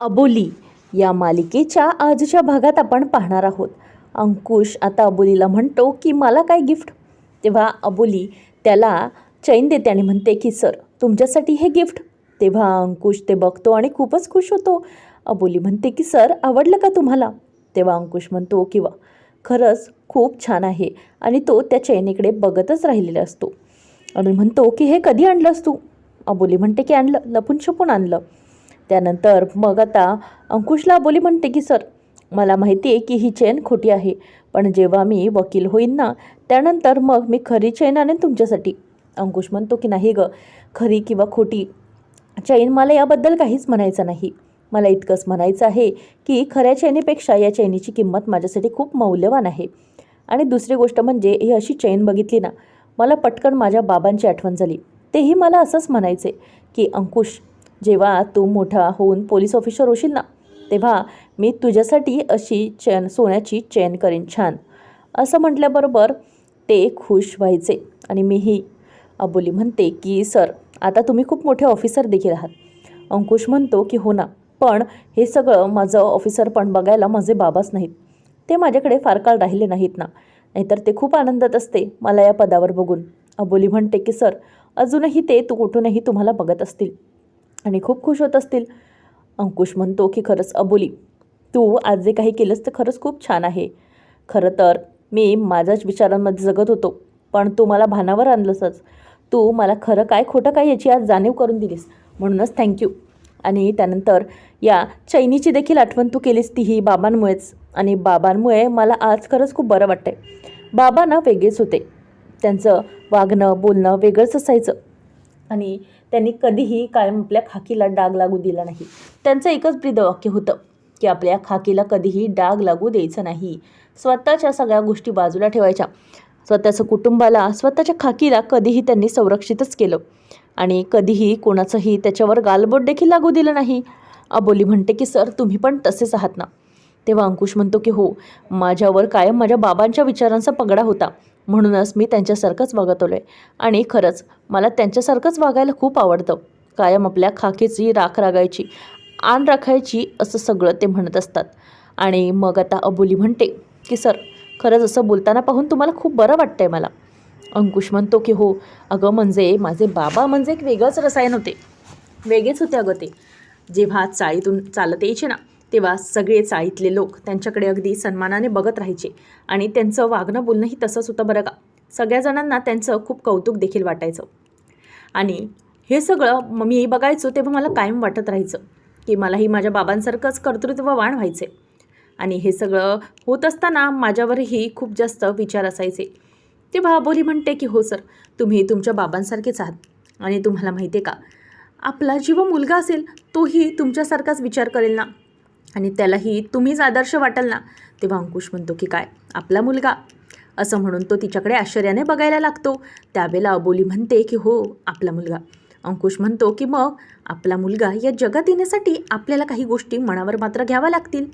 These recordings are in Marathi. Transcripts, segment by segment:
अबोली या मालिकेच्या आजच्या भागात आपण पाहणार आहोत. अंकुश आता अबोलीला म्हणतो की मला काय गिफ्ट? तेव्हा अबोली त्याला चैन देते आणि म्हणते की सर तुमच्यासाठी हे गिफ्ट. तेव्हा अंकुश ते बघतो आणि खूपच खुश होतो. अबोली म्हणते की सर आवडलं का तुम्हाला? तेव्हा अंकुश म्हणतो किंवा खरंच खूप छान आहे आणि तो त्या चैनीकडे बघतच राहिलेला असतो. आणि म्हणतो की हे कधी आणलंस तू? अबोली म्हणते की आणलं लपून छपून आणलं. त्यानंतर मग आता अंकुशला बोली म्हणते की सर मला माहिती आहे की ही चेन खोटी आहे पण जेव्हा मी वकील होईन ना त्यानंतर मग मी खरी चेन आणेन तुमच्यासाठी. अंकुश म्हणतो की नाही गं खरी किंवा खोटी चैन मला याबद्दल काहीच म्हणायचं नाही. मला इतकंच म्हणायचं आहे की खऱ्या चैनीपेक्षा या चैनीची किंमत माझ्यासाठी खूप मौल्यवान आहे. आणि दुसरी गोष्ट म्हणजे ही अशी चैन बघितली ना मला पटकन माझ्या बाबांची आठवण झाली. तेही मला असंच म्हणायचे की अंकुश जेव्हा तू मोठा होऊन पोलीस ऑफिसर होशील ना तेव्हा मी तुझ्यासाठी अशी चैन सोन्याची चैन करीन छान. असं म्हटल्याबरोबर ते खुश व्हायचे आणि मीही. अबोली म्हणते की सर आता तुम्ही खूप मोठे ऑफिसर देखील आहात. अंकुश म्हणतो की हो ना पण हे सगळं माझं ऑफिसर पण बघायला माझे बाबाच नाहीत. ते माझ्याकडे फार काळ राहिले नाहीत ना नाहीतर ते खूप आनंदात असते मला या पदावर बघून. अबोली म्हणते की सर अजूनही ते तू कुठूनही तुम्हाला बघत असतील. आणि खूप खुश होत असतील. अंकुश म्हणतो की खरंच अबोली तू आज जे काही केलंस तर खरंच खूप छान आहे. खरं तर मी माझ्याच विचारांमध्ये जगत होतो पण तू मला भानावर आणलंसच. तू मला खरं काय खोटं काय याची आज जाणीव करून दिलीस? म्हणूनच थँक्यू आणि त्यानंतर या चैनीची देखील आठवण तू केलीस तीही बाबांमुळेच. आणि बाबांमुळे मला आज खरंच खूप बरं वाटतंय. बाबा ना वेगळेच होते. त्यांचं वागणं बोलणं वेगळंच असायचं. आणि त्यांनी कधीही कायम आपल्या खाकीला डाग लागू दिला नाही. त्यांचं एकच ब्रीदवाक्य होतं की आपल्या खाकीला कधीही डाग लागू द्यायचं नाही. स्वतःच्या सगळ्या गोष्टी बाजूला ठेवायच्या. स्वतःचं कुटुंबाला स्वतःच्या खाकीला कधीही त्यांनी संरक्षितच केलं. आणि कधीही कोणाचंही त्याच्यावर गालबोट देखील लागू दिलं नाही. अबोली म्हणते की सर तुम्ही पण तसेच आहात ना? तेव्हा अंकुश म्हणतो की हो माझ्यावर कायम माझ्या बाबांच्या विचारांचा पगडा होता. म्हणूनच मी त्यांच्यासारखंच वागत आलो आहे आणि खरंच मला त्यांच्यासारखंच वागायला खूप आवडतं. कायम आपल्या खाकीची राख रागायची आण राखायची असं सगळं ते म्हणत असतात. आणि मग आता अबोली म्हणते की सर खरंच असं बोलताना पाहून तुम्हाला खूप बरं वाटतं आहे मला. अंकुश म्हणतो की हो अगं म्हणजे माझे बाबा म्हणजे एक वेगळंच रसायन होते. वेगळेच होते अगं ते. जेव्हा चाळीतून चालत यायचे ना तेव्हा सगळे चाळीतले लोक त्यांच्याकडे अगदी सन्मानाने बघत राहायचे आणि त्यांचं वागणं बोलणंही तसंच होतं बरं का. सगळ्याजणांना त्यांचं खूप कौतुक देखील वाटायचं. आणि हे सगळं म- मी बघायचो तेव्हा मला कायम वाटत राहायचं की मलाही माझ्या बाबांसारखंच कर्तृत्ववान व्हायचे आणि हे सगळं होत असताना माझ्यावरही खूप जास्त विचार असायचे. तेव्हा अबोली म्हणते की हो सर तुम्ही तुमच्या बाबांसारखेच आहात आणि तुम्हाला माहिती आहे का आपला जेव्हा मुलगा असेल तोही तुमच्यासारखाच विचार करेल ना. आणि त्यालाही तुम्हीच आदर्श वाटाल ना? तेव्हा अंकुश म्हणतो की काय? आपला मुलगा. असं म्हणून तो तिच्याकडे आश्चर्याने बघायला लागतो. त्यावेळेला अबोली म्हणते की हो आपला मुलगा. अंकुश म्हणतो की मग आपला मुलगा या जगात येण्यासाठी आपल्याला काही गोष्टी मनावर मात्र घ्याव्या लागतील.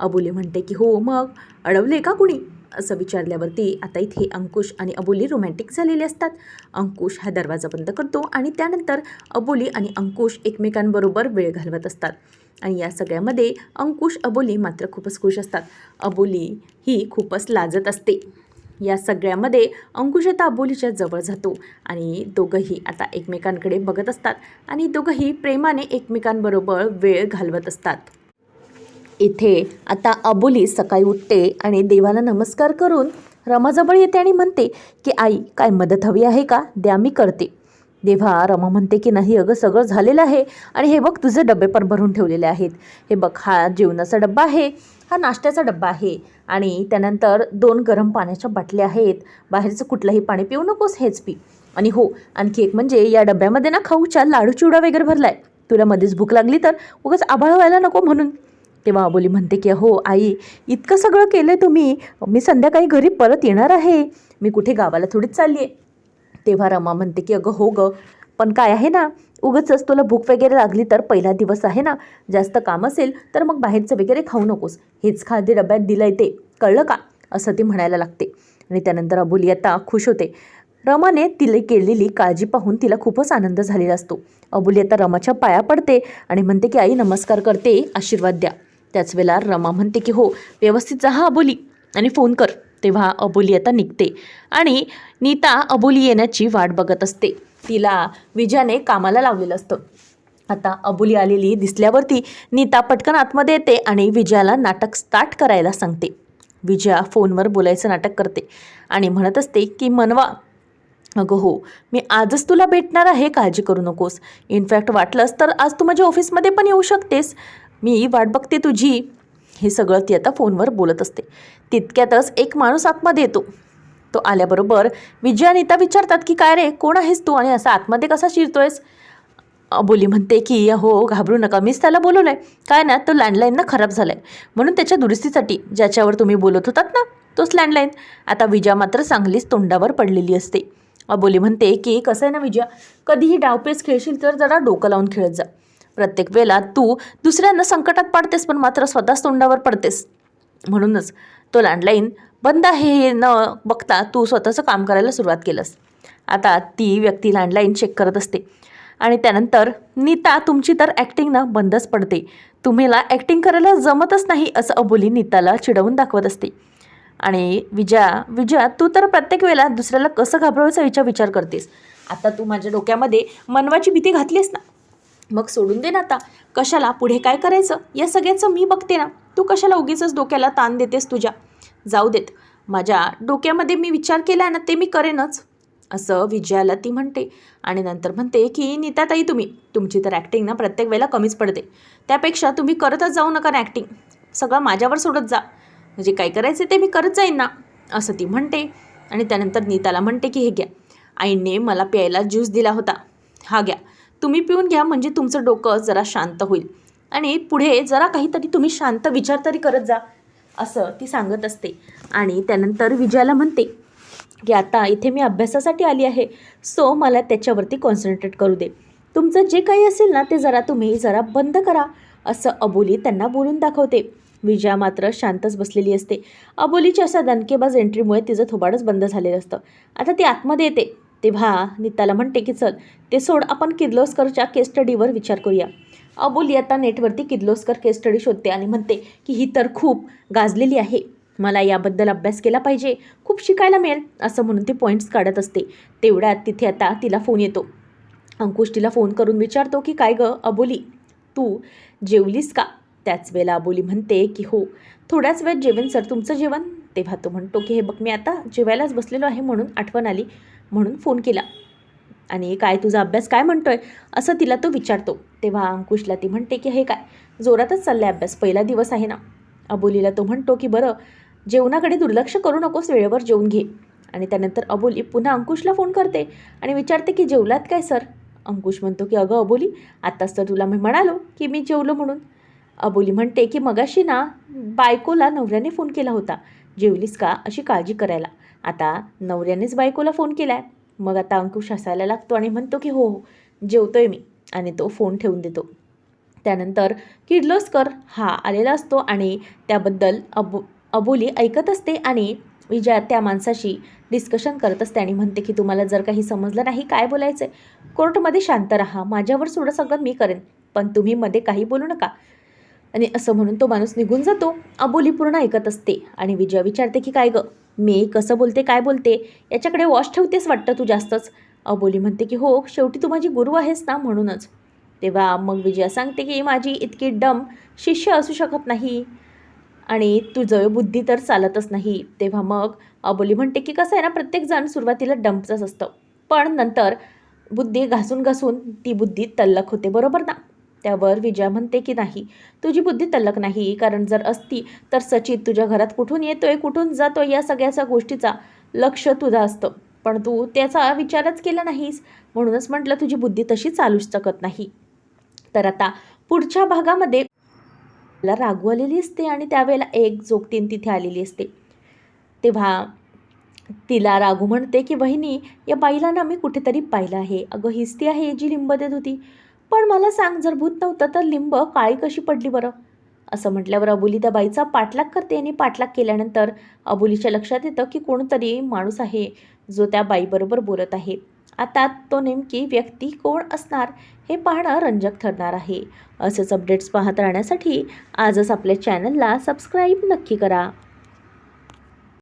अबोली म्हणते की हो मग? अडवले का कुणी? असं विचारल्यावरती आता इथे अंकुश आणि अबोली रोमॅन्टिक झालेले असतात. अंकुश हा दरवाजा बंद करतो आणि त्यानंतर अबोली आणि अंकुश एकमेकांबरोबर वेळ घालवत असतात. आणि या सगळ्यामध्ये अंकुश अबोली मात्र खूपच खुश असतात. अबोली ही खूपच लाजत असते. या सगळ्यामध्ये अंकुश आता अबोलीच्या जवळ जातो आणि दोघंही आता एकमेकांकडे बघत असतात आणि दोघंही प्रेमाने एकमेकांबरोबर वेळ घालवत असतात. इथे आता अबोली सकाळी उठते आणि देवाला नमस्कार करून रमाजवळ येते आणि म्हणते की आई काय मदत हवी आहे का? द्या मी करते. देवा रमा म्हणते की नाही अगं सगळं झालेलं आहे आणि हे बघ तुझे डबे पण भरून ठेवलेले आहेत. हे बघ हा जेवणाचा डब्बा आहे हा नाश्त्याचा डब्बा आहे आणि त्यानंतर दोन गरम पाण्याच्या बाटल्या आहेत. बाहेरचं कुठलंही पाणी पिऊ नकोस हेच पी. आणि हो आणखी एक म्हणजे या डब्यामध्ये ना खाऊच्या लाडू चिवडा वगैरे भरला आहे तुला मध्येच भूक लागली तर उगाच आभाळ व्हायला नको म्हणून. तेव्हा अबोली म्हणते की हो आई इतकं सगळं केलं आहे तुम्ही. मी संध्याकाळी घरी परत येणार आहे. मी कुठे गावाला थोडीच चालली आहे तेव्हा रमा म्हणते की अगं हो गं पण काय आहे ना उगंच तुला भूक वगैरे लागली तर पहिला दिवस आहे ना जास्त काम असेल तर मग बाहेरचं वगैरे खाऊ नकोस. हेच खाद्य डब्यात दिलं आहे ते. कळलं का? असं ती म्हणायला लागते. आणि त्यानंतर अबोली आता खुश होते. रमाने तिला केलेली काळजी पाहून तिला खूपच आनंद झालेला असतो. अबुली आता रमाच्या पाया पडते आणि म्हणते की आई नमस्कार करते. आशीर्वाद द्या. त्याच वेळेला रमा म्हणते की हो व्यवस्थित जा हा अबोली. आणि फोन कर. तेव्हा अबोली आता निघते आणि नीता अबोली येण्याची वाट बघत असते. तिला विजयाने कामाला लावलेलं असतं. आता अबोली आलेली दिसल्यावरती नीता पटकन आतमध्ये येते आणि विजयाला नाटक स्टार्ट करायला सांगते. विजया फोनवर बोलायचं नाटक करते आणि म्हणत असते की मनवा. अगं हो मी आजच तुला भेटणार आहे काळजी करू नकोस. इनफॅक्ट वाटलंच तर आज तू माझ्या ऑफिसमध्ये पण येऊ शकतेस. मी वाट बघते तुझी. हे सगळं ती आता फोनवर बोलत असते. तितक्यातच एक माणूस आतमध्ये येतो. तो आल्याबरोबर विजया अनिता विचारतात की काय रे कोण आहेस तू आणि असा आतमध्ये कसा शिरतोयस? अबोली म्हणते की हो घाबरू नका मीच त्याला बोलवलं आहे काय ना तो लँडलाईन ना खराब झाला आहे म्हणून त्याच्या दुरुस्तीसाठी ज्याच्यावर तुम्ही बोलत होतात ना तोच लँडलाईन आता विजया मात्र चांगलीच तोंडावर पडलेली असते. अबोली म्हणते की कसं आहे ना विजया? कधीही डावपेच खेळशील तर जरा डोकं लावून खेळत जा. प्रत्येक वेळेला तू दुसऱ्यांना संकटात पाडतेस पण मात्र स्वतःच तोंडावर पडतेस. म्हणूनच तो लँडलाईन बंद आहे हे न बघता तू स्वतःचं काम करायला सुरुवात केलंस. आता ती व्यक्ती लँडलाईन चेक करत असते. आणि त्यानंतर नीता तुमची तर ॲक्टिंग ना बंदच पडते. तुम्हाला ॲक्टिंग करायला जमतच नाही असं अबोली नीताला चिडवून दाखवत असते. आणि विजया विजया तू तर प्रत्येक वेळेला दुसऱ्याला कसं घाबरवायचा विचार विचार करतेस. आता तू माझ्या डोक्यामध्ये मनवाची भीती घातलीस ना? मग सोडून दे ना आता. कशाला? पुढे काय करायचं? या सगळ्याचं मी बघते ना. तू कशाला उगीच डोक्याला ताण देतेस तुझ्या? जाऊ देत. माझ्या डोक्यामध्ये मी विचार केला ना ते मी करेनच. असं विजयाला ती म्हणते. आणि नंतर म्हणते की नीताताई तुम्ही. तुमची तर ॲक्टिंग ना प्रत्येक वेळेला कमीच पडते. त्यापेक्षा तुम्ही करतच जाऊ नका ना ॲक्टिंग सगळं माझ्यावर सोडत जा. म्हणजे काय करायचं ते मी करत जाईन ना. असं ती म्हणते. आणि त्यानंतर नीताला म्हणते की हे घ्या. आईने मला प्यायला ज्यूस दिला होता. हा घ्या. तुम्ही पिऊन घ्या म्हणजे तुमचं डोकं जरा शांत होईल. आणि पुढे जरा काहीतरी तुम्ही शांत विचार तरी करत जा असं ती सांगत असते. आणि त्यानंतर विजयाला म्हणते की आता इथे मी अभ्यासासाठी आली आहे सो मला त्याच्यावरती कॉन्सन्ट्रेट करू दे. तुमचं जे काही असेल ना ते जरा तुम्ही जरा बंद करा असं अबोली त्यांना बोलून दाखवते. विजया मात्र शांतच बसलेली असते. अबोलीच्या अशा दणकेबाज एंट्रीमुळे तिचं थोबाडच बंद झालेलं असतं. आता ती आतमध्ये येते. तेव्हा नीताला म्हणते की चल ते सोड आपण किर्लोस्करच्या केस स्टडीवर विचार करूया. अबोली आता नेटवरती किर्लोस्कर केस स्टडी शोधते आणि म्हणते की ही तर खूप गाजलेली आहे. मला याबद्दल अभ्यास केला पाहिजे. खूप शिकायला मिळेल. असं म्हणून ती पॉईंट्स काढत असते. तेवढ्यात तिथे आता तिला फोन येतो. अंकुश तिला फोन करून विचारतो की काय गं अबोली? तू जेवलीस का? त्याच वेळेला अबोली म्हणते की हो. थोड्याच वेळ जेवण सर. तुमचं जेवण? तेव्हा तो म्हणतो की हे बघ मी आता जेवायलाच बसलेलो आहे म्हणून आठवण आली. म्हणून फोन केला. आणि काय तुझा अभ्यास काय म्हणतोय? असं तिला तो विचारतो. तेव्हा अंकुशला ती म्हणते की हे काय? जोरातच चाललाय अभ्यास. पहिला दिवस आहे ना. अबोलीला तो म्हणतो की बरं जेवणाकडे दुर्लक्ष करू नकोस वेळेवर जेवून घे. आणि त्यानंतर अबोली पुन्हा अंकुशला फोन करते आणि विचारते की जेवलात काय सर? अंकुश म्हणतो की अगं अबोली आत्ताच तर तुला मी म्हणालो की मी जेवलो म्हणून. अबोली म्हणते की मगाशी ना बायकोला नवऱ्याने फोन केला होता. जेवलीस का? अशी काळजी करायला. आता नवऱ्यानेच बायकोला फोन केला आहे मग आता अंकुश हसायला लागतो आणि म्हणतो की हो हो जेवतोय मी. आणि तो फोन ठेवून देतो. त्यानंतर किर्लोस्कर हा आलेला असतो आणि त्याबद्दल अबो अबोली ऐकत असते आणि विजया त्या माणसाशी डिस्कशन करत असते आणि म्हणते की तुम्हाला जर काही समजलं नाही काय बोलायचं आहे कोर्टमध्ये शांत राहा. माझ्यावर सोडं सगळं मी करेन. पण तुम्ही मध्ये काही बोलू नका. आणि असं म्हणून तो माणूस निघून जातो. अबोली पूर्ण ऐकत असते आणि विजया विचारते की काय गं? मी कसं बोलते काय बोलते? याच्याकडे वॉश ठेवतेस वाटतं तू जास्तच? अबोली म्हणते की हो शेवटी तू माझी गुरु आहेस ना म्हणूनच. तेव्हा मग विजया सांगते की माझी इतकी डम शिष्य असू शकत नाही आणि तुझं बुद्धी तर चालतच नाही. तेव्हा मग अबोली म्हणते की कसं आहे ना प्रत्येकजण सुरुवातीला डम्पचंच असतं. पण नंतर बुद्धी घासून घासून ती बुद्धी तल्लक होते बरोबर ना? त्यावर विजया म्हणते की नाही तुझी बुद्धी तल्लक नाही कारण जर असती तर सचित तुझ्या घरात कुठून येतोय कुठून जातो या सगळ्याच्या गोष्टीचा लक्ष तुझं असतं. पण तू त्याचा विचारच केला नाहीस म्हणूनच म्हटलं तुझी बुद्धी तशी चालूच शकत नाही. तर आता पुढच्या भागामध्ये रागू आलेली असते आणि त्यावेळेला एक जोगतीन तिथे आलेली असते. तेव्हा तिला रागू म्हणते की बहिणी या बाईला ना मी कुठेतरी पाहिलं आहे. अगं हिस्ती आहे जी लिंब देत होती. पण मला सांग जर भूत नव्हतं तर लिंब काळी कशी पडली बरं? असं म्हटल्यावर अबुली त्या बाईचा पाठलाग करते आणि पाठलाग केल्यानंतर अबुलीच्या लक्षात येतं की कोणतरी माणूस आहे जो त्या बाईबरोबर बोलत आहे. आता तो नेमकी व्यक्ती कोण असणार हे पाहणं रंजक ठरणार आहे. असेच अपडेट्स पाहत राहण्यासाठी आजच आपल्या चॅनलला सबस्क्राईब नक्की करा.